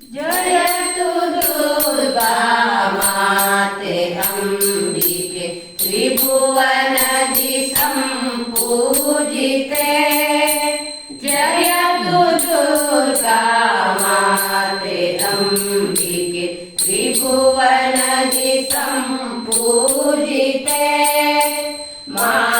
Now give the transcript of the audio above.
जयतु दुर्गा माते अम्बिके त्रिभुवनदि सम्पूजिते जयतु दुर्गा माते अम्बिके त्रिभुवनदि सम्पूजिते मा